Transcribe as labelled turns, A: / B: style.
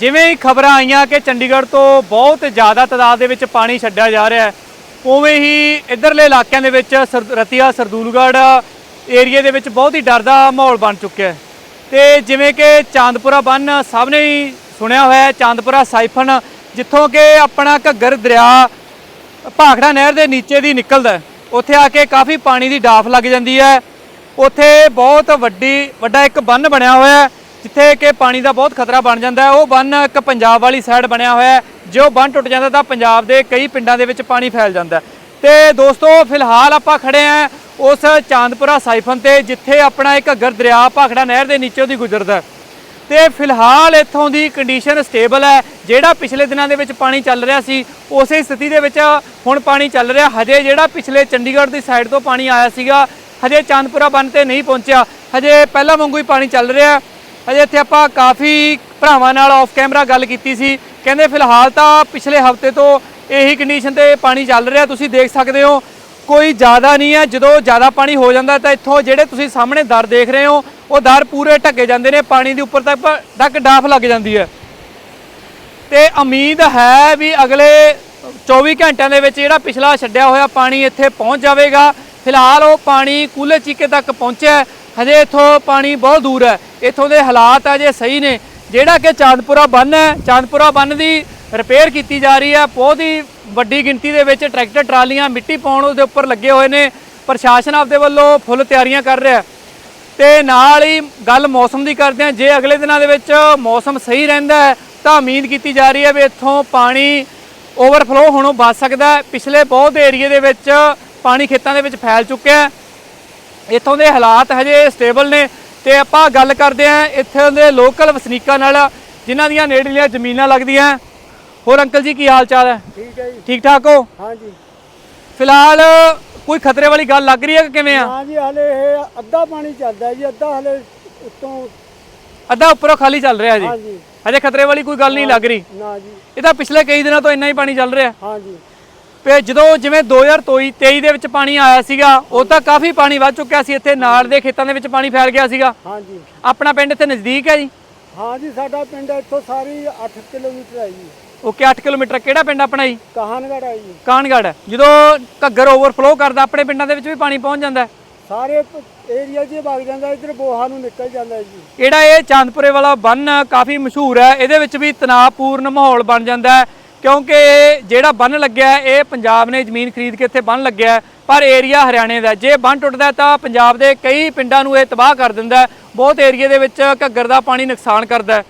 A: ਜਿਵੇਂ ਹੀ ਖਬਰਾਂ ਆਈਆਂ ਕਿ ਚੰਡੀਗੜ੍ਹ ਤੋਂ ਬਹੁਤ ਜ਼ਿਆਦਾ ਤਾਦਾਦ ਦੇ ਵਿੱਚ ਪਾਣੀ ਛੱਡਿਆ ਜਾ ਰਿਹਾ ਹੈ, ਉਵੇਂ ਹੀ ਇਧਰਲੇ ਇਲਾਕਿਆਂ ਦੇ ਵਿੱਚ ਸਰ- ਰਤੀਆ, ਸਰਦੂਲਗੜ੍ਹ ਏਰੀਏ ਦੇ ਵਿੱਚ ਬਹੁਤ ਹੀ ਡਰ ਦਾ ਮਾਹੌਲ ਬਣ ਚੁੱਕਿਆ ਹੈ। ਤੇ ਜਿਵੇਂ ਕਿ ਚਾਂਦਪੁਰਾ ਬੰਨ ਸਭ ਨੇ ਹੀ ਸੁਣਿਆ ਹੋਇਆ ਹੈ, ਚਾਂਦਪੁਰਾ ਸਾਈਫਨ, ਜਿੱਥੋਂ ਕਿ ਆਪਣਾ ਘੱਗਰ ਦਰਿਆ ਭਾਖੜਾ ਨਹਿਰ ਦੇ ਨੀਚੇ ਦੀ ਨਿਕਲਦਾ ਉੱਥੇ ਆ ਕੇ ਕਾਫੀ ਪਾਣੀ ਦੀ ਡਾਫ ਲੱਗ ਜਾਂਦੀ ਹੈ। ਉੱਥੇ ਬਹੁਤ ਵੱਡੀ, ਵੱਡਾ ਇੱਕ ਬੰਨ ਬਣਿਆ ਹੋਇਆ ਹੈ। ਜਿੱਥੇ ਕਿ ਪਾਣੀ ਦਾ ਬਹੁਤ ਖਤਰਾ ਬਣ ਜਾਂਦਾ ਹੈ। ਉਹ ਬੰਨ ਇੱਕ ਪੰਜਾਬ ਵਾਲੀ ਸਾਈਡ ਬਣਿਆ ਹੋਇਆ ਹੈ। ਜੇ ਉਹ ਬੰਨ ਟੁੱਟ ਜਾਂਦਾ ਤਾਂ ਪੰਜਾਬ ਦੇ ਕਈ ਪਿੰਡਾਂ ਦੇ ਵਿੱਚ ਪਾਣੀ ਫੈਲ ਜਾਂਦਾ ਹੈ। ਤੇ ਦੋਸਤੋ, ਫਿਲਹਾਲ ਆਪਾਂ ਖੜੇ ਆਂ ਉਸ ਚਾਂਦਪੁਰਾ ਸਾਈਫਨ ਤੇ, ਜਿੱਥੇ ਆਪਣਾ ਇੱਕ ਘੱਗਰ ਦਰਿਆ ਭਾਖੜਾ ਨਹਿਰ ਦੇ ਨੀਚੇ ਦੀ ਗੁਜ਼ਰਦਾ ਹੈ। ਤੇ ਫਿਲਹਾਲ ਇੱਥੋਂ ਦੀ ਕੰਡੀਸ਼ਨ ਸਟੇਬਲ ਹੈ। ਜਿਹੜਾ ਪਿਛਲੇ ਦਿਨਾਂ ਦੇ ਵਿੱਚ ਪਾਣੀ ਚੱਲ ਰਿਹਾ ਸੀ, ਉਸੇ ਸਥਿਤੀ ਦੇ ਵਿੱਚ ਹੁਣ ਪਾਣੀ ਚੱਲ ਰਿਹਾ। ਹਜੇ ਜਿਹੜਾ ਪਿਛਲੇ ਚੰਡੀਗੜ੍ਹ ਦੀ ਸਾਈਡ ਤੋਂ ਪਾਣੀ ਆਇਆ ਸੀਗਾ, ਹਜੇ ਚਾਂਦਪੁਰਾ ਬੰਨ ਤੇ ਨਹੀਂ ਪਹੁੰਚਿਆ। ਹਜੇ ਪਹਿਲਾਂ ਵਾਂਗੂ ਹੀ ਪਾਣੀ ਚੱਲ ਰਿਹਾ ਅਜੇ ਇੱਥੇ ਆਪਾਂ ਕਾਫੀ ਭਰਾਵਾਂ ਨਾਲ ਆਫ ਕੈਮਰਾ ਗੱਲ ਕੀਤੀ ਸੀ। ਕਹਿੰਦੇ ਫਿਲਹਾਲ ਤਾਂ ਪਿਛਲੇ ਹਫ਼ਤੇ ਤੋਂ ਇਹੀ ਕੰਡੀਸ਼ਨ ਤੇ ਪਾਣੀ ਚੱਲ ਰਿਹਾ। ਤੁਸੀਂ ਦੇਖ ਸਕਦੇ ਹੋ, ਕੋਈ ਜ਼ਿਆਦਾ ਨਹੀਂ ਹੈ। ਜਦੋਂ ਜ਼ਿਆਦਾ ਪਾਣੀ ਹੋ ਜਾਂਦਾ ਤਾਂ ਇੱਥੋਂ ਜਿਹੜੇ ਤੁਸੀਂ ਸਾਹਮਣੇ ਦਰ ਦੇਖ ਰਹੇ ਹੋ, ਉਹ ਦਰ ਪੂਰੇ ਢੱਕੇ ਜਾਂਦੇ ਨੇ। ਪਾਣੀ ਦੇ ਉੱਪਰ ਤੱਕ ਤੱਕ ਡਾਫ ਲੱਗ ਜਾਂਦੀ ਹੈ। ਤੇ ਉਮੀਦ ਹੈ ਵੀ ਅਗਲੇ 24 ਘੰਟਿਆਂ ਦੇ ਵਿੱਚ ਜਿਹੜਾ ਪਿਛਲਾ ਛੱਡਿਆ ਹੋਇਆ ਪਾਣੀ ਇੱਥੇ ਪਹੁੰਚ ਜਾਵੇਗਾ। ਫਿਲਹਾਲ ਉਹ ਪਾਣੀ ਕੂਲੇ ਚੀਕੇ ਤੱਕ ਪਹੁੰਚਿਆ ਹਜੇ ਇੱਥੋਂ ਪਾਣੀ ਬਹੁਤ ਦੂਰ ਹੈ। ਇੱਥੋਂ ਦੇ ਹਾਲਾਤ ਅਜੇ ਸਹੀ ਨੇ। ਜਿਹੜਾ ਕਿ ਚਾਂਦਪੁਰਾ ਬੰਨ ਹੈ, ਚਾਂਦਪੁਰਾ ਬੰਨ ਦੀ ਰਿਪੇਅਰ ਕੀਤੀ ਜਾ ਰਹੀ ਹੈ। ਬਹੁਤ ਹੀ ਵੱਡੀ ਗਿਣਤੀ ਦੇ ਵਿੱਚ ਟਰੈਕਟਰ, ਟਰਾਲੀਆਂ, ਮਿੱਟੀ ਪਾਉਣ ਉਹਦੇ ਉੱਪਰ ਲੱਗੇ ਹੋਏ ਨੇ। ਪ੍ਰਸ਼ਾਸਨ ਆਪਦੇ ਵੱਲੋਂ ਫੁੱਲ ਤਿਆਰੀਆਂ ਕਰ ਰਿਹਾ ਹੈ। ਤੇ ਨਾਲ ਹੀ ਗੱਲ ਮੌਸਮ ਦੀ ਕਰਦੇ ਹਾਂ। ਜੇ ਅਗਲੇ ਦਿਨਾਂ ਦੇ ਵਿੱਚ ਮੌਸਮ ਸਹੀ ਰਹਿੰਦਾ ਹੈ, ਤਾਂ ਉਮੀਦ ਕੀਤੀ ਜਾ ਰਹੀ ਹੈ ਵੀ ਇੱਥੋਂ ਪਾਣੀ ਓਵਰਫਲੋ ਹੋਣੋਂ ਬਚ ਸਕਦਾ ਪਿਛਲੇ ਬਹੁਤ ਏਰੀਏ ਦੇ ਵਿੱਚ ਪਾਣੀ ਖੇਤਾਂ ਦੇ ਵਿੱਚ ਫੈਲ ਚੁੱਕਿਆ ਹੈ। ਇੱਥੋਂ ਦੇ ਹਾਲਾਤ ਹਜੇ ਸਟੇਬਲ ਨੇ ਤੇ ਆਪਾਂ ਗੱਲ ਕਰਦੇ ਹਾਂ ਇੱਥੇ ਦੇ ਲੋਕਲ ਵਸਨੀਕਾਂ ਨਾਲ ਜਿਨ੍ਹਾਂ ਦੀਆਂ ਨੇੜਲੀਆਂ ਜ਼ਮੀਨਾਂ ਲੱਗਦੀਆਂ। ਹੋਰ ਅੰਕਲ ਜੀ ਕੀ ਹਾਲ ਚਾਲ ਹੈ?
B: ਠੀਕ ਹੈ ਜੀ।
A: ਠੀਕ ਠਾਕ ਹੋ?
B: ਹਾਂਜੀ।
A: ਫਿਲਹਾਲ ਕੋਈ ਖਤਰੇ ਵਾਲੀ ਗੱਲ ਲੱਗ ਰਹੀ ਹੈ ਕਿ ਕਿਵੇਂ ਆ?
B: ਹਾਂ ਜੀ ਹਲੇ ਇਹ ਅੱਧਾ ਪਾਣੀ ਚੱਲਦਾ ਜੀ ਅੱਧਾ ਹਲੇ ਉੱਤੋਂ
A: ਅੱਧਾ ਉੱਪਰੋਂ ਖਾਲੀ ਚੱਲ ਰਿਹਾ ਜੀ।
B: ਹਾਂਜੀ।
A: ਹਜੇ ਖਤਰੇ ਵਾਲੀ ਕੋਈ ਗੱਲ ਨਹੀਂ ਲੱਗ ਰਹੀ।
B: ਨਾ ਜੀ।
A: ਇਹ ਤਾਂ ਪਿਛਲੇ ਕਈ ਦਿਨਾਂ ਤੋਂ ਇੰਨਾ ਹੀ ਪਾਣੀ ਚੱਲ ਰਿਹਾ।
B: ਹਾਂਜੀ।
A: ਤੇ ਜਦੋਂ ਜਿਵੇਂ 2023 ਦੇ ਵਿੱਚ ਪਾਣੀ ਆਇਆ ਸੀਗਾ ਉਹ ਤਾਂ ਕਾਫੀ ਪਾਣੀ ਵੱਧ ਚੁੱਕਿਆ ਸੀ ਇੱਥੇ ਨਾਲ ਦੇ ਖੇਤਾਂ ਦੇ ਵਿੱਚ ਪਾਣੀ ਫੈਲ ਗਿਆ ਸੀਗਾ।
B: ਹਾਂਜੀ।
A: ਆਪਣਾ ਪਿੰਡ ਇੱਥੇ ਨਜ਼ਦੀਕ ਹੈ ਜੀ?
B: ਹਾਂ ਜੀ ਸਾਡਾ ਪਿੰਡ ਇੱਥੋਂ ਸਾਰੀ 8 ਕਿਲੋਮੀਟਰ ਹੈ ਜੀ।
A: ਓਕੇ 8 ਕਿਲੋਮੀਟਰ ਕਿਹੜਾ ਪਿੰਡ ਆਪਣਾ ਜੀ?
B: ਕਹਾਨਗੜ ਹੈ ਜੀ।
A: ਕਾਨਗੜ ਜਦੋਂ ਘੱਗਰ ਓਵਰਫਲੋ ਕਰਦਾ ਆਪਣੇ ਪਿੰਡਾਂ ਦੇ ਵਿੱਚ ਵੀ ਪਾਣੀ ਪਹੁੰਚ ਜਾਂਦਾ ਹੈ।
B: ਸਾਰੇ ਏਰੀਆ 'ਚ ਹੀ ਵਗ ਜਾਂਦਾ ਇੱਧਰ ਬੋਹਾ ਨੂੰ ਨਿਕਲ ਜਾਂਦਾ ਜੀ।
A: ਜਿਹੜਾ ਇਹ ਚਾਂਦਪੁਰੇ ਵਾਲਾ ਬੰਨ ਕਾਫੀ ਮਸ਼ਹੂਰ ਹੈ ਇਹਦੇ ਵਿੱਚ ਵੀ ਤਣਾਅਪੂਰਨ ਮਾਹੌਲ ਬਣ ਜਾਂਦਾ ਹੈ। ਕਿਉਂਕਿ ਜਿਹੜਾ ਬੰਨ ਲੱਗਿਆ ਇਹ ਪੰਜਾਬ ਨੇ ਜ਼ਮੀਨ ਖਰੀਦ ਕੇ ਇੱਥੇ ਬੰਨ ਲੱਗਿਆ ਪਰ ਏਰੀਆ ਹਰਿਆਣੇ ਦਾ ਜੇ ਬੰਨ ਟੁੱਟਦਾ ਤਾਂ ਪੰਜਾਬ ਦੇ ਕਈ ਪਿੰਡਾਂ ਨੂੰ ਇਹ ਤਬਾਹ ਕਰ ਦਿੰਦਾ ਬਹੁਤ ਏਰੀਏ ਦੇ ਵਿੱਚ ਘੱਗਰ ਦਾ ਪਾਣੀ ਨੁਕਸਾਨ ਕਰਦਾ